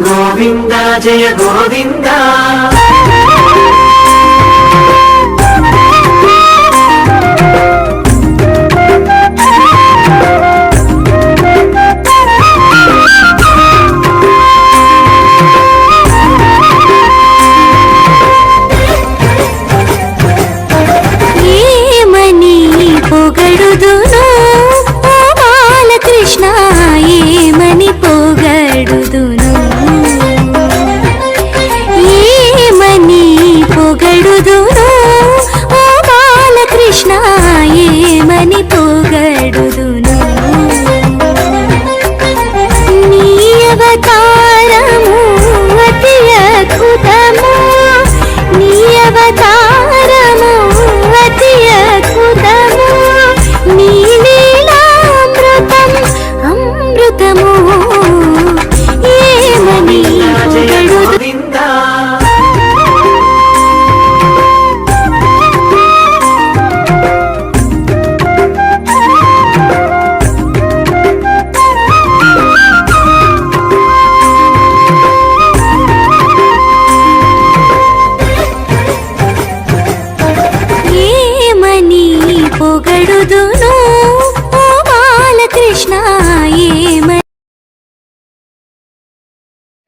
Govinda Jaya Govinda.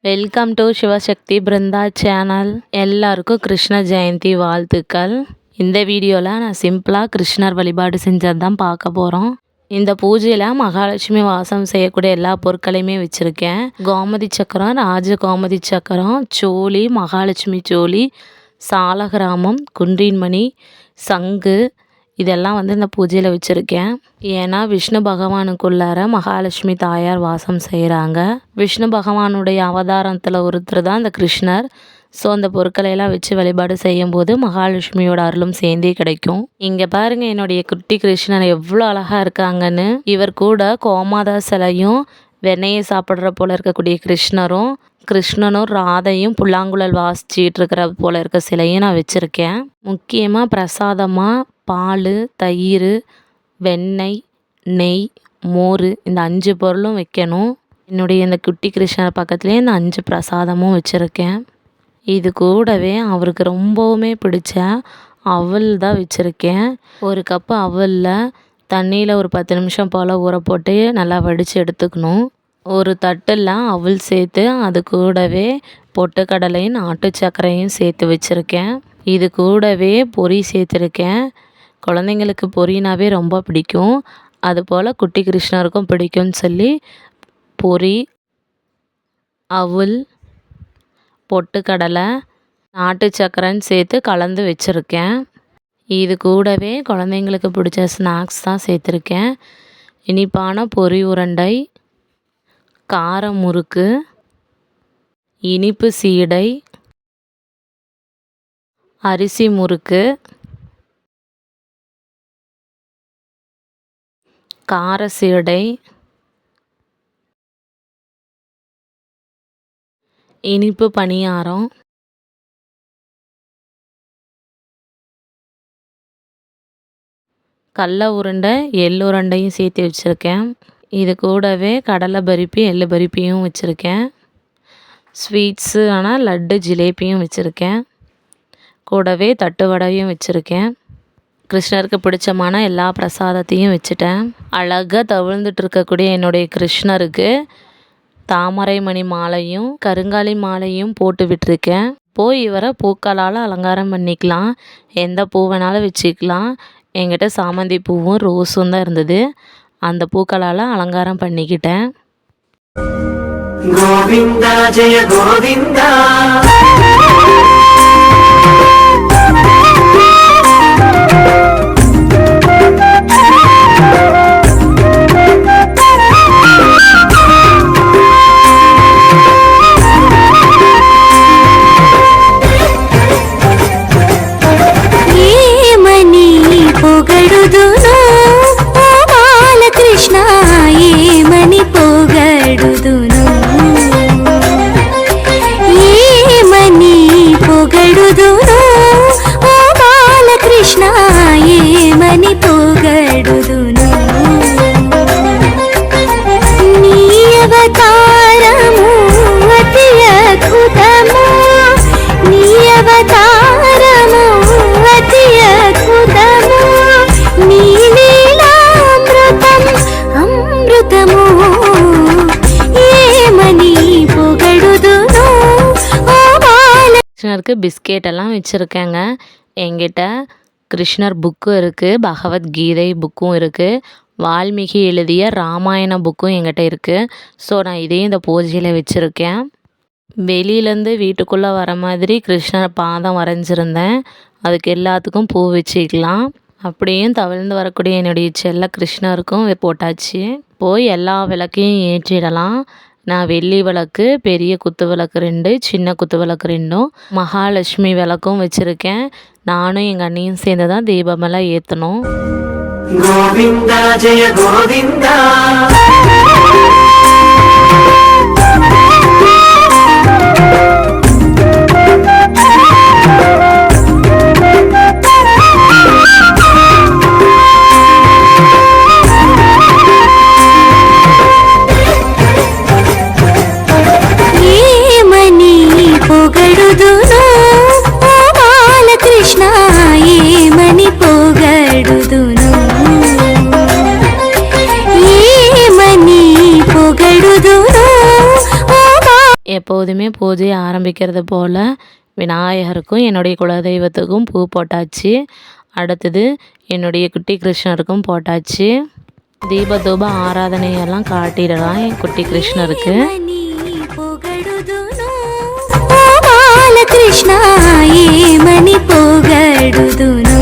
Welcome to Sivasakthi Brindha channel எல்லாருக்கும் கிருஷ்ண ஜெயந்தி வாழ்த்துக்கள். இந்த வீடியோவில் நான் சிம்பிளாக கிருஷ்ணர் வழிபாடு செஞ்சது தான் பார்க்க போகிறோம் இந்த பூஜையில் மகாலட்சுமி வாசம் செய்யக்கூடிய எல்லா பொருட்களையுமே வச்சுருக்கேன். கோமதி சக்கரம் ராஜ கோமதி சக்கரம் சோழி மகாலட்சுமி சோழி சாலகிராமம் குன்றின்மணி சங்கு இதெல்லாம் வந்து இந்த பூஜையில் வச்சுருக்கேன். ஏன்னா விஷ்ணு பகவானுக்குள்ளார மகாலட்சுமி தாயார் வாசம் செய்கிறாங்க விஷ்ணு பகவானுடைய அவதாரத்தில் ஒருத்தர் தான் இந்த கிருஷ்ணர். ஸோ அந்த பொருட்களையெல்லாம் வச்சு வழிபாடு செய்யும்போது மகாலட்சுமியோட அருளும் சேர்ந்தே கிடைக்கும். இங்கே பாருங்க என்னுடைய குட்டி கிருஷ்ணர் எவ்வளோ அழகாக இருக்காங்கன்னு. இவர் கூட கோமாதா சிலையும் வெண்ணெயை சாப்பிட்ற போல இருக்கக்கூடிய கிருஷ்ணரும் கிருஷ்ணனும் ராதையும் புல்லாங்குழல் வாசிச்சிட்டு இருக்கிற போல இருக்க சிலையும் நான் வச்சுருக்கேன். முக்கியமாக பிரசாதமாக பால் தயிர் வெண்ணெய் நெய் மோர் இந்த அஞ்சு பொருளும் வைக்கணும். என்னுடைய இந்த குட்டி கிருஷ்ணர் பக்கத்துலேயே இந்த அஞ்சு பிரசாதமும் வச்சுருக்கேன். இது கூடவே அவருக்கு ரொம்பவுமே பிடிச்ச அவல் தான் வச்சுருக்கேன். ஒரு கப்பு அவலில் தண்ணியில் ஒரு பத்து நிமிஷம் போல் ஊற போட்டு நல்லா வடித்து எடுத்துக்கணும். ஒரு தட்டில் அவல் சேர்த்து அது கூடவே பொட்டுக்கடலையும் நாட்டு சர்க்கரையும் சேர்த்து வச்சுருக்கேன். இது கூடவே பொரி சேர்த்துருக்கேன். குழந்தைங்களுக்கு பொரினாவே ரொம்ப பிடிக்கும். அதுபோல் குட்டி கிருஷ்ணருக்கும் பிடிக்கும்னு சொல்லி பொரி அவுல் பொட்டுக்கடலை நாட்டு சக்கரைன்னு சேர்த்து கலந்து வச்சுருக்கேன். இது கூடவே குழந்தைங்களுக்கு பிடிச்ச ஸ்நாக்ஸ் தான் சேர்த்துருக்கேன். இனிப்பான பொரி உருண்டை கார முறுக்கு இனிப்பு சீடை அரிசி முறுக்கு காரசீடை. இனிப்பு பணியாரம். கடல உருண்டை எள் உருண்டையும் சேர்த்து வச்சுருக்கேன். இது கூடவே கடலை பருப்பி எள்ளு பருப்பியும் வச்சுருக்கேன். ஸ்வீட்ஸு ஆனால் லட்டு ஜிலேபியும் வச்சுருக்கேன். கூடவே தட்டு வடையும் வச்சுருக்கேன். கிருஷ்ணருக்கு பிடிச்சமான எல்லா பிரசாதத்தையும் வச்சுட்டேன். அழகாக தவிழ்ந்துட்டு இருக்கக்கூடிய என்னுடைய கிருஷ்ணருக்கு தாமரை மணி மாலையும் கருங்காலி மாலையும் போட்டு விட்டுருக்கேன். போய் இவரை பூக்களால் அலங்காரம் பண்ணிக்கலாம். எந்த பூ வேணாலும் வச்சுக்கலாம். என்கிட்ட சாமந்தி பூவும் ரோஸும் தான் இருந்தது. அந்த பூக்களால் அலங்காரம் பண்ணிக்கிட்டேன். கோவிந்தா ஜெய கோவிந்தா. పడుదును నీ అవతారము అతి అద్భుతము. నీ అవతారము అతి అద్భుతము. నీ నీలామృతం అమృతము. ఏమని பிஸ்கெட் எல்லாம் என்கிட்ட கிருஷ்ணர் புக்கும் இருக்குது பகவத்கீதை புக்கும் இருக்குது வால்மீகி எழுதிய ராமாயண புக்கும் எங்கிட்ட இருக்குது ஸோ நான் இதையும் இந்த பூஜையில் வச்சுருக்கேன். வெளியிலேருந்து வீட்டுக்குள்ளே வர மாதிரி கிருஷ்ணர் பாதம் வரைஞ்சிருந்தேன். அதுக்கு எல்லாத்துக்கும் பூ வச்சுக்கலாம். அப்படியும் தவிழ்ந்து வரக்கூடிய என்னுடைய செல்ல கிருஷ்ணருக்கும் போட்டாச்சு. போய் எல்லா விளக்கையும் ஏற்றிடலாம். நான் வெள்ளி விளக்கு பெரிய குத்து விளக்கு ரெண்டு சின்ன குத்து விளக்கு ரெண்டும் மகாலட்சுமி விளக்கும் வச்சுருக்கேன். நானும் எங்கள் அண்ணியும் சேர்ந்து தான் தீபமெல்லாம் ஏற்றணும் கோவிந்தா ஜெய கோவிந்தா. எப்போதுமே பூஜை ஆரம்பிக்கிறது போல் விநாயகருக்கும் என்னுடைய குலதெய்வத்துக்கும் பூ போட்டாச்சு. அடுத்தது என்னுடைய குட்டி கிருஷ்ணருக்கும் போட்டாச்சு. தீப தூப ஆராதனையெல்லாம் காட்டிடலாம் என் குட்டி கிருஷ்ணருக்கு. கிருஷ்ணா ஏ மணி போகடுதுனா?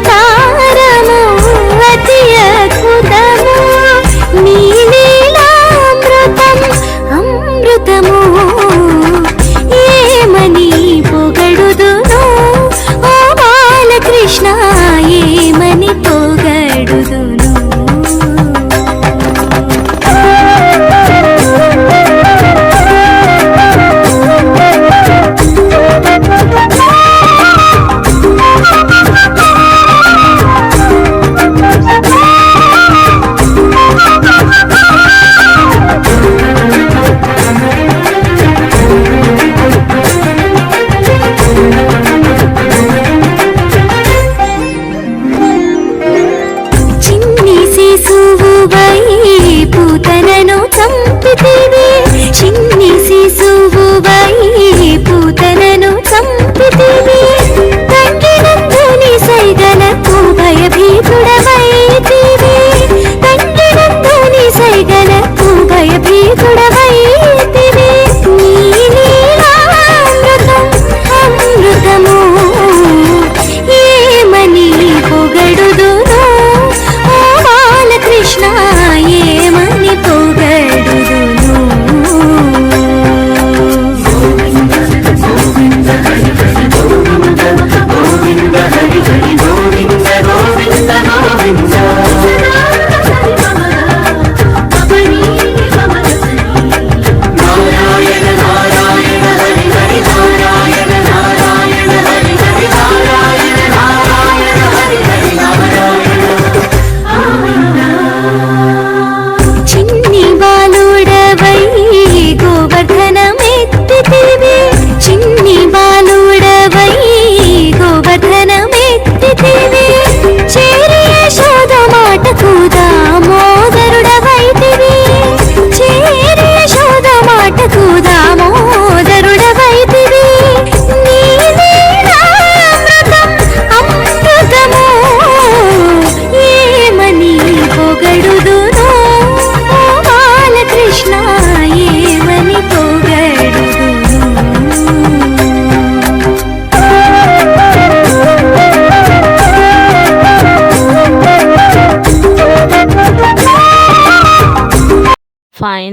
他。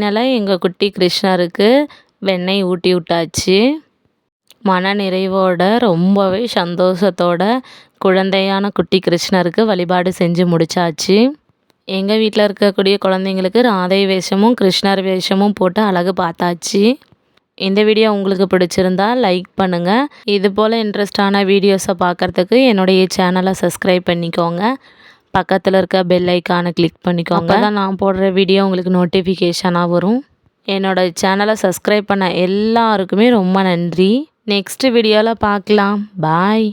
ஃபைனலாக எங்கள் குட்டி கிருஷ்ணருக்கு வெண்ணெய் ஊட்டி விட்டாச்சு. மன நிறைவோட ரொம்பவே சந்தோஷத்தோட குழந்தையான குட்டி கிருஷ்ணருக்கு வழிபாடு செஞ்சு முடிச்சாச்சு. எங்கள் வீட்டில் இருக்கக்கூடிய குழந்தைங்களுக்கு ராதை வேஷமும் கிருஷ்ணர் வேஷமும் போட்டு அழகு பார்த்தாச்சு. இந்த வீடியோ உங்களுக்கு பிடிச்சிருந்தா லைக் பண்ணுங்கள் இது போல் இன்ட்ரெஸ்டான வீடியோஸை பார்க்குறதுக்கு என்னுடைய சேனலை சப்ஸ்கிரைப் பண்ணிக்கோங்க. பக்கத்தில் இருக்க பெல் ஐக்கானை கிளிக் பண்ணிக்கோங்க. தான் நான் போடுற வீடியோ உங்களுக்கு நோட்டிஃபிகேஷனாக வரும். என்னோடய சேனலை சப்ஸ்கிரைப் பண்ண எல்லாருக்குமே ரொம்ப நன்றி. நெக்ஸ்ட் வீடியோவில் பார்க்கலாம். பாய்